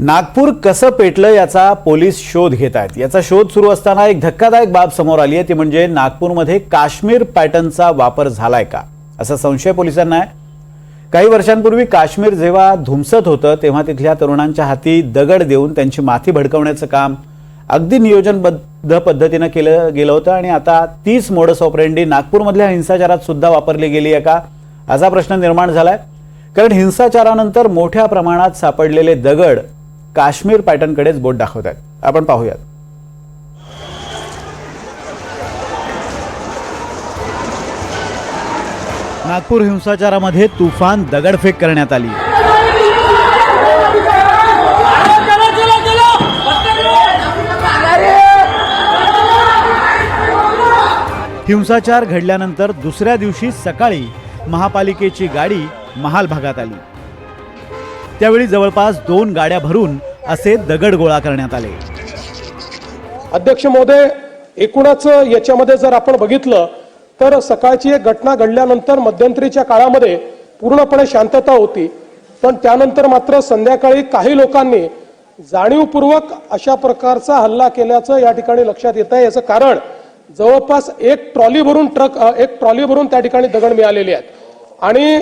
नागपूर कसं पेटलं याचा पोलीस शोध घेत आहेत? याचा शोध सुरू असताना एक धक्कादायक बाब समोर आली आहे ती म्हणजे नागपूरमध्ये काश्मीर पॅटर्नचा वापर झालाय का? असा संशय पोलिसांना आहे. काही वर्षांपूर्वी काश्मीर जेव्हा धुमसत होतं तेव्हा तिथल्या तरुणांच्या हाती दगड देऊन त्यांची माथी भडकवण्याचं काम अगदी नियोजनबद्ध पद्धतीनं केलं गेलं होतं आणि आता तीच मोडस ऑपरेंडी नागपूरमधल्या हिंसाचारात सुद्धा वापरली गेली आहे का? असा प्रश्न निर्माण झालाय. कारण हिंसाचारानंतर मोठ्या प्रमाणात सापडलेले दगड काश्मीर पॅटर्नकडेच बोट दाखवत आहेत. आपण पाहूयात. नागपूर हिंसाचारामध्ये तुफान दगडफेक करण्यात आली. हिंसाचार घडल्यानंतर दुसऱ्या दिवशी सकाळी महापालिकेची गाडी महाल भागात आली. त्यावेळी जवळपास दोन गाड्या भरून असे दगड गोळा करण्यात आले. अध्यक्ष महोदय एकूणच याच्यामध्ये जर आपण बघितलं तर सकाळची एक घटना घडल्यानंतर मध्यंतरीच्या काळामध्ये पूर्णपणे शांतता होती. पण त्यानंतर मात्र संध्याकाळी काही लोकांनी जाणीवपूर्वक अशा प्रकारचा हल्ला केल्याचं या ठिकाणी लक्षात येत आहे. याचं कारण जवळपास एक ट्रॉली भरून ट्रक एक ट्रॉली भरून त्या ठिकाणी दगड मिळालेले आहेत. आणि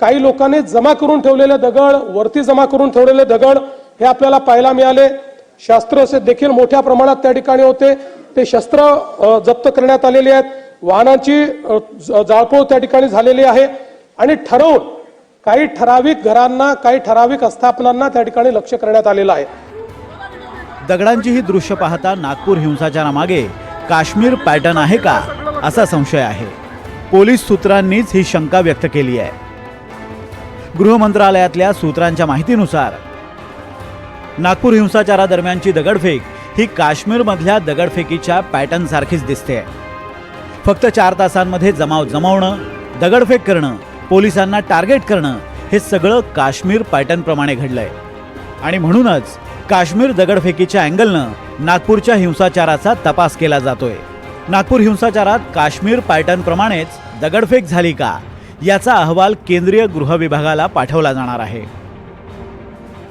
काही लोकांनी जमा करून ठेवलेले दगड वरती जमा करून ठेवलेले दगड हे आपल्याला पाहायला मिळाले. शस्त्र असे देखील मोठ्या प्रमाणात त्या ठिकाणी होते. ते शस्त्र जप्त करण्यात आलेले आहेत. वाहनांची जाळपोळ त्या ठिकाणी झालेली आहे. आणि ठरवून काही ठराविक घरांना काही ठराविक आस्थापनांना त्या ठिकाणी लक्ष करण्यात आलेलं आहे. दगडांची ही दृश्य पाहता नागपूर हिंसाचारामागे काश्मीर पॅटर्न आहे का असा संशय आहे. पोलीस सूत्रांनीच ही शंका व्यक्त केली आहे. गृह मंत्रालयातल्या सूत्रांच्या माहितीनुसार नागपूर हिंसाचारादरम्यानची दगडफेक ही काश्मीरमधल्या दगडफेकीच्या पॅटर्न सारखीच दिसते. फक्त चार तासांमध्ये जमाव जमावणं दगडफेक करणं पोलिसांना टार्गेट करणं हे सगळं काश्मीर पॅटर्नप्रमाणे घडलंय. आणि म्हणूनच काश्मीर दगडफेकीच्या अँगलनं नागपूरच्या हिंसाचाराचा तपास केला जातोय. नागपूर हिंसाचारात काश्मीर पॅटर्नप्रमाणेच दगडफेक झाली का? याचा अहवाल केंद्रीय गृह विभागाला पाठवला जाणार आहे.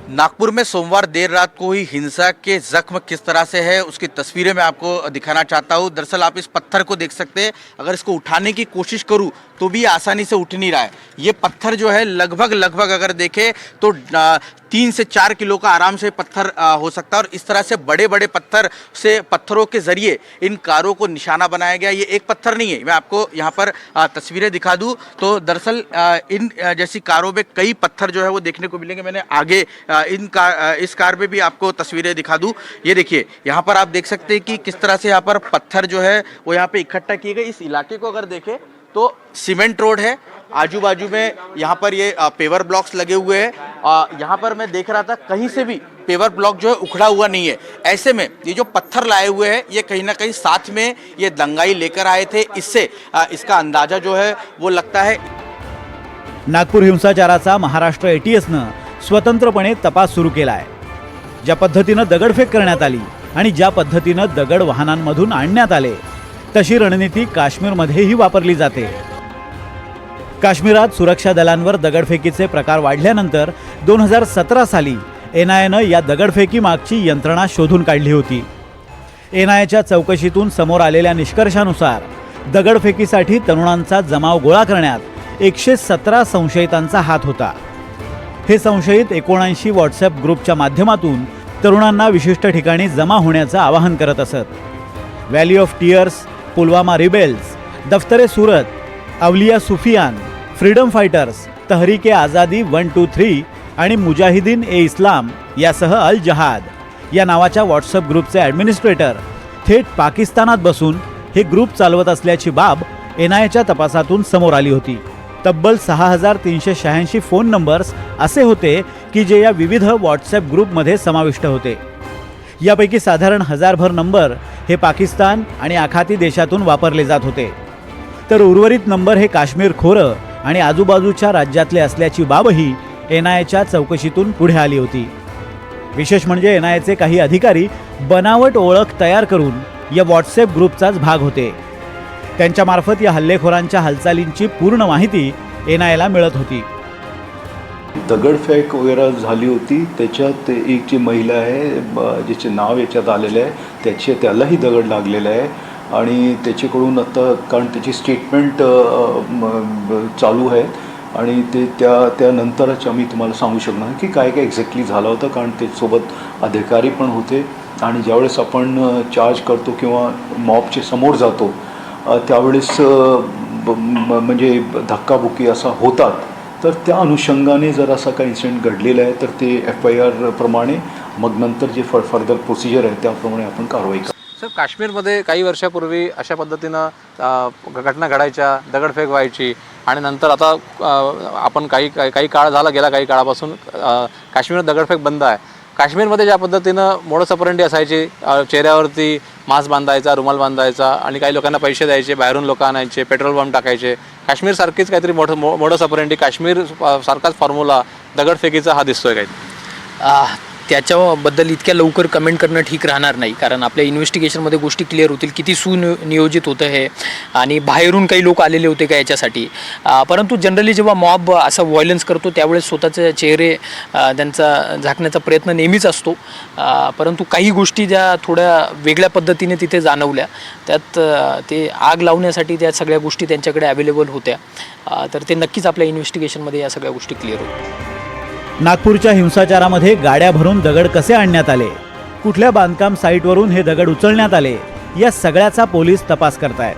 नागपुर में सोमवार देर रात को ही हिंसा के जख्म किस तरह से है उसकी तस्वीरें मैं आपको दिखाना चाहता हूँ। दरअसल आप इस पत्थर को देख सकते हैं। अगर इसको उठाने की कोशिश करूँ तो भी आसानी से उठ नहीं रहा है। ये पत्थर जो है लगभग लगभग अगर देखें तो तीन से चार किलो का आराम से पत्थर हो सकता है। और इस तरह से बड़े बड़े पत्थर से, पत्थरों के ज़रिए इन कारों को निशाना बनाया गया। ये एक पत्थर नहीं है। मैं आपको यहाँ पर तस्वीरें दिखा दूँ। तो दरअसल इन जैसी कारों में कई पत्थर जो है वो देखने को मिलेंगे। मैंने आगे इन कार इस कार में भी आपको तस्वीरें दिखा दूँ। ये देखिए, यहाँ पर आप देख सकते हैं कि किस तरह से यहाँ पर पत्थर जो है वो यहाँ पर इकट्ठा किए गए। इस इलाके को अगर देखें तो सीमेंट रोड है। आजू बाजू में यहाँ पर ये पेवर ब्लॉक्स लगे हुए हैं। यहाँ पर मैं देख रहा था कहीं से भी पेवर ब्लॉक जो है उखड़ा हुआ नहीं है। ऐसे में ये जो पत्थर लाए हुए हैं ये कहीं ना कहीं साथ में ये दंगाई लेकर आए थे। इससे इसका अंदाजा जो है वो लगता है। नागपूर हिंसाचाराचा महाराष्ट्र एटीएसनं स्वतंत्रपणे तपास सुरू केला आहे। ज्या पद्धतीनं दगडफेक करण्यात आली आणि ज्या पद्धतीनं दगड वाहनांमधून आणण्यात आले तशी रणनीती काश्मीरमध्येही वापरली जाते. काश्मीरात सुरक्षा दलांवर दगडफेकीचे प्रकार वाढल्यानंतर दोन हजार सतरा साली एन आयनं या दगडफेकी मागची यंत्रणा शोधून काढली होती. एन आयच्या चौकशीतून समोर आलेल्या निष्कर्षानुसार दगडफेकीसाठी तरुणांचा जमाव गोळा करण्यात एकशे सतरा संशयितांचा हात होता. हे संशयित एकोणऐंशी व्हॉट्सअप ग्रुपच्या माध्यमातून तरुणांना विशिष्ट ठिकाणी जमा होण्याचं आवाहन करत असत. Valley of tears Pulwama rebels दफ्तरे सुरत अवलिया सुफियान फ्रीडम फायटर्स तहरीके आझादी वन टू थ्री आणि मुजाहिदीन ए इस्लाम यासह अल जहाद. या नावाच्या व्हॉट्सअप ग्रुपचे ॲडमिनिस्ट्रेटर थेट पाकिस्तानात बसून हे ग्रुप चालवत असल्याची बाब एन आयच्या तपासातून समोर आली होती. तब्बल सहा हजार तीनशे शहाऐंशी फोन नंबर्स असे होते की जे या विविध व्हॉट्सॲप ग्रुपमध्ये समाविष्ट होते. यापैकी साधारण हजारभर नंबर हे पाकिस्तान आणि आखाती देशातून वापरले जात होते. तर उर्वरित नंबर हे काश्मीर खोरं आणि आजूबाजूच्या राज्यातले असल्याची बाबही एन आयच्या चौकशीतून पुढे आली होती. विशेष म्हणजे एन आयचे काही अधिकारी बनावट ओळख तयार करून या व्हॉट्सॲप ग्रुपचाच भाग होते. त्यांच्यामार्फत या हल्लेखोरांच्या हालचालींची पूर्ण माहिती एन आयला मिळत होती. दगडफेक वगैरे झाली होती. त्याच्यात एक जी महिला आहे जिचे नाव याच्यात आलेलं आहे त्याचे त्यालाही दगड लागलेला आहे. आणि त्याच्याकडून आता कारण त्याची स्टेटमेंट चालू आहे. आणि ते त्या त्यानंतरच आम्ही तुम्हाला सांगू शकणार की काय काय एक्झॅक्टली झालं होतं कारण त्याच्यासोबत अधिकारी पण होते. आणि ज्यावेळेस आपण चार्ज करतो किंवा मॉबच्या समोर जातो त्यावेळेस ब- म्हणजे धक्काबुक्की असा होतात. तर त्या अनुषंगाने जर असा काही इन्सिडेंट घडलेला आहे तर ते एफ आय आर प्रमाणे मग नंतर जे फर फर्दर प्रोसिजर आहे त्याप्रमाणे आपण कारवाई करू सर काश्मीरमध्ये काही वर्षापूर्वी अशा पद्धतीनं घटना घडायच्या दगडफेक व्हायची आणि नंतर आता आपण काही काही काही काळ झाला गेला काही काळापासून काश्मीर काश्मीरमध्ये दगडफेक बंद आहे. काश्मीरमध्ये ज्या पद्धतीनं मोडसपरंडी असायची चेहऱ्यावरती मास्क बांधायचा रुमाल बांधायचा आणि काही लोकांना पैसे द्यायचे बाहेरून लोक आणायचे पेट्रोल पंप टाकायचे काश्मीरसारखीच काहीतरी मोठं मो मोडसपरंडी काश्मीर सारखाच फॉर्म्युला दगडफेकीचा हा दिसतोय काही. त्याच्याबद्दल इतक्या लवकर कमेंट करणं ठीक राहणार नाही. कारण आपल्या इन्व्हेस्टिगेशनमध्ये गोष्टी क्लिअर होतील. किती सुनियोजित होतं हे? आणि बाहेरून काही लोक आलेले होते का याच्यासाठी? परंतु जनरली जेव्हा मॉब असा व्हायलन्स करतो त्यावेळेस स्वतःचे चेहरे त्यांचा झाकण्याचा प्रयत्न नेहमीच असतो. परंतु काही गोष्टी ज्या थोड्या वेगळ्या पद्धतीने तिथे जाणवल्या त्यात ते आग लावण्यासाठी त्या सगळ्या गोष्टी त्यांच्याकडे अवेलेबल होत्या. तर ते नक्कीच आपल्या इन्व्हेस्टिगेशनमध्ये या सगळ्या गोष्टी क्लिअर होतील. नागपूरच्या हिंसाचारामध्ये गाड्या भरून दगड कसे आणण्यात आले? कुठल्या बांधकाम साईटवरून हे दगड उचलण्यात आले? या सगळ्याचा पोलीस तपास करतायत.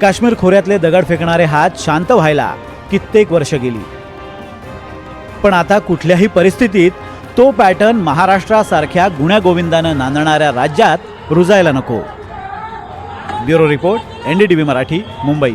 काश्मीर खोऱ्यातले दगड फेकणारे हात शांत व्हायला कित्येक वर्ष गेली. पण आता कुठल्याही परिस्थितीत तो पॅटर्न महाराष्ट्रासारख्या गुण्यागोविंदानं नांदणाऱ्या राज्यात रुजायला नको. Bureau report NDTV Marathi Mumbai.